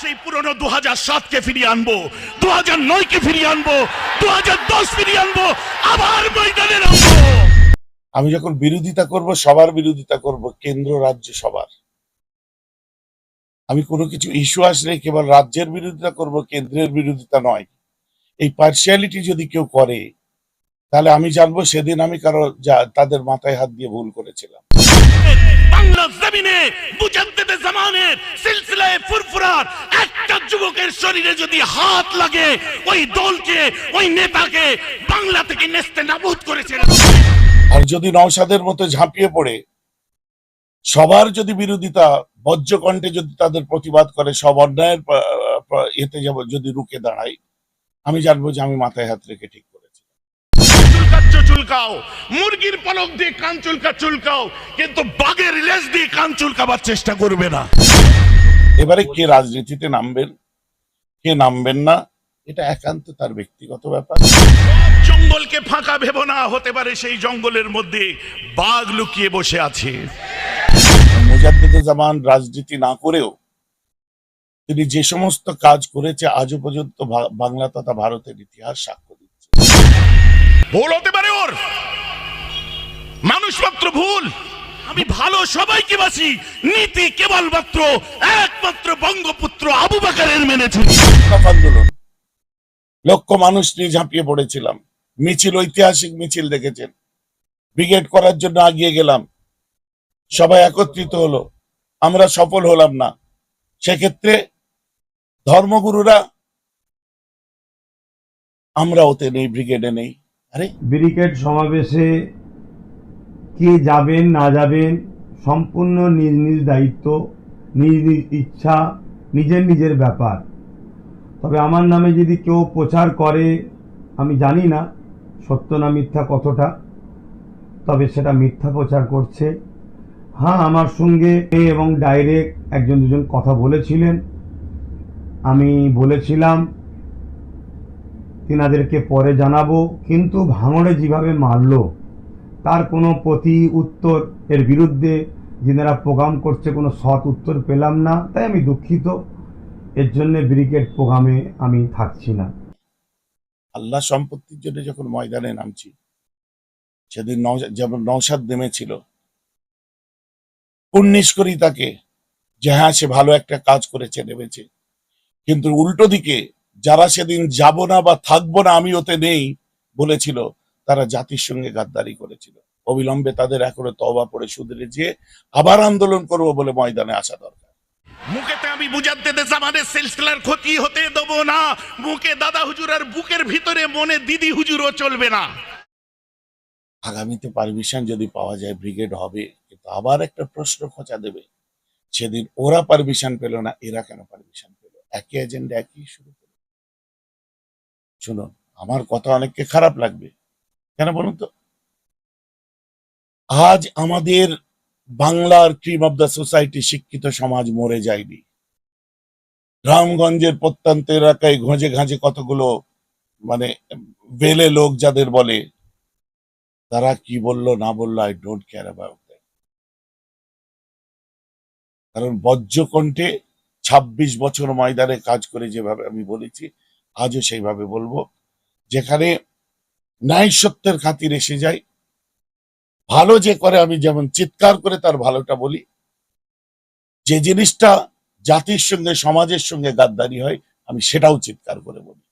সেই পুরনো দু হাজার সাতকে ফিরিয়ে আনব দু হাজার নয়কে ফিরিয়ে আনব দু হাজার দশ ফিরিয়ে আনব, আবার ময়দানে নামবো। আমি যখন বিরোধিতা করব, সবার বিরোধিতা করব, কেন্দ্র রাজ্য সবার। আমি কোনো কিছু ইস্যু আসলে কেবল রাজ্যের বিরোধিতা করব, কেন্দ্রের বিরোধিতা নয়। এই পার্সিয়ালিটি যদি কেউ করে, তাহলে আমি জানব সেদিন আমি কারও তাদের মাথায় হাত দিয়ে ভুল করেছিলাম। বাংলা জমিনে জামানের সিলসিলায় ফুরফুরার একটা যুবকের শরীরে যদি হাত লাগে, ওই দলকে, ওই নেতাকে বাংলা থেকে নেস্তে নাবুদ করেছিল আর যদি নওশাদের মতো ঝাঁপিয়ে পড়ে, সবার যদি বিরোধিতা, বজ্রকণ্ঠে যদি তাদের প্রতিবাদ করে, সব অন্যায়ের এতে যাব, যদি রুখে দাঁড়াই আমি জানব যে আমি মাথায় হাত রেখে ঠিক চুলকাও। মুরগির পলক দিয়ে কান চুলকা চুলকাও। কিন্তু বাঘের লেজ দিয়ে কান চুলকাবার চেষ্টা করবে না। এবারে কে রাজনীতিতে নামবেন? কে নামবেন না? এটা একান্ত তার ব্যক্তিগত ব্যাপার। জঙ্গলকে ফাঁকা ভেবো না হতে পারে সেই জঙ্গলের মধ্যে বাঘ লুকিয়ে বসে আছে। মুজাদ্দিদুজ্জামান রাজনীতি না করেও তিনি যে সমস্ত কাজ করেছে আজও পর্যন্ত বাংলা তথা ভারতের ইতিহাস সাক্ষ্য ভুল হতে পারে ওর। মানুষ মাত্র ভুল। আমি ভালো সবাইকে বাসি নীতি কেবলমাত্র একমাত্র বঙ্গপুত্র আবু বাকারের মেনে চলি। আন্দোলন। লক্ষ মানুষ নিয়ে ঝাঁপিয়ে পড়েছিলাম। মিছিল, ঐতিহাসিক মিছিল দেখেছেন। ব্রিগেড করার জন্য আগিয়ে গেলাম। সবাই একত্রিত হলো। আমরা সফল হলাম না। সেক্ষেত্রে ধর্মগুরুরা আমরা ওতে নেই, ব্রিগেডে নেই। ব্যারিকেড সমাবেশে কে যাবেন, না যাবেন, সম্পূর্ণ নিজ নিজ দায়িত্ব, নিজ নিজ ইচ্ছা, নিজের নিজের ব্যাপার। তবে আমার নামে যদি কেউ প্রচার করে, আমি জানি না সত্য না মিথ্যা কতটা, তবে সেটা মিথ্যা প্রচার করছে। হ্যাঁ আমার সঙ্গে এবং ডাইরেক্ট একজন দুজন কথা বলেছিলেন। আমি বলেছিলাম তিনাদেরকে পরে জানাব, কিন্তু ভাঙড়ে যেভাবে মারলো, তার কোনো প্রতি উত্তর এর বিরুদ্ধে যিনারা প্রোগ্রাম করছে কোনো সৎ উত্তর পেলাম না, তাই আমি দুঃখিত। এর জন্য ব্রিগেড প্রোগ্রামে আমি থাকছি না। আল্লাহ সম্পত্তির জন্য যখন ময়দানে নামছি, সেদিন যেমন নৌসাদ নেমেছিল, উন্নিশ করি তাকে, যে হ্যাঁ সে ভালো একটা কাজ করেছে, নেমেছে। কিন্তু উল্টো দিকে যারা সেদিন যাব না বা থাকব না আমি ওতে নেই বলেছিল তারা জাতির সঙ্গে গাদ্দারি করেছিল। অবিলম্বে তাদের এখনও তবা পড়ে সুদরে যেয়ে আবার আন্দোলন করব বলে ময়দানে আসা দরকার। মুখেতে আমি বুঝাতে দে জামানের সিলসিলার ক্ষতি হতে দেবো না। মুখে দাদা হুজুর আর বুকের ভিতরে মনে দিদি হুজুরও চলবে না। আগামীতে পারমিশন যদি পাওয়া যায় ব্রিগেড হবে কিন্তু আবার একটা প্রশ্ন খোঁচা দেবে। সেদিন ওরা পারমিশন পেল না এরা কেন পারমিশন পেল? একই এজেন্ডা একই শুরু। শুনুন, আমার কথা অনেককে খারাপ লাগবে। কেন বলুন তো? আজ আমাদের বাংলার ক্রিম অব দ্য সোসাইটি শিক্ষিত সমাজ মরে যায়নি। রামগঞ্জের প্রত্যন্ত এলাকায় ঘোঁজে ঘাঁজে কতগুলো মানে বেলে লোক যাদের বলে, তারা কি বলল, না বলল আই ডোন্ট কেয়ার অ্যাবাউট কারণ বজ্রকণ্ঠে ছাব্বিশ বছর ময়দানে কাজ করে যেভাবে আমি বলেছি আজও সেইভাবে বলব, যেখানে ন্যায় সত্যের খাতির এসে যায়। ভালো যে করে আমি যেমন চিৎকার করে তার ভালোটা বলি, যে জিনিসটা জাতির সঙ্গে, সমাজের সঙ্গে গাদ্দারি হয়, আমি সেটাও চিৎকার করে বলি।